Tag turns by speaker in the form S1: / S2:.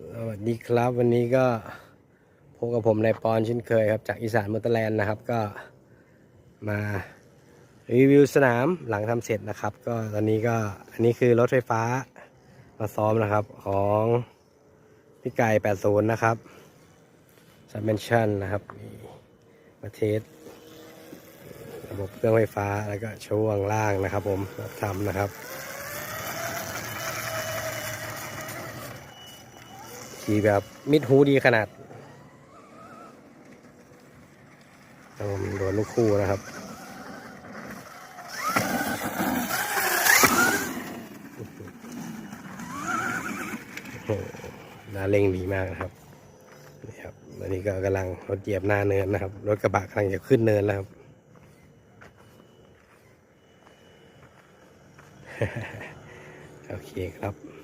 S1: สวัสดีครับวันนี้ก็พบกับผมนายปอนเช่นเคยครับ จากอีสานมอเตอร์แลนด์นะครับก็มารีวิวสนามหลังทำเสร็จนะครับ ก็ตอนนี้ก็อันนี้คือรถไฟฟ้ามาซ้อมนะครับของพี่ไก่ 80 นะครับซัมเมนชั่นนะครับมาเทสระบบเครื่องไฟฟ้าแล้วก็ช่วงล่างนะครับผมทำนะครับ ขี่แบบมิดหูดีขนาดผมโดนลูกคู่นะครับโอ้โหนาเร่งดีมากนะครับนี่ครับตอนนี้ก็กำลังรถเหยียบหน้าเนินนะครับ รถกระบะกำลังจะขึ้นเนินแล้วครับโอเคครับ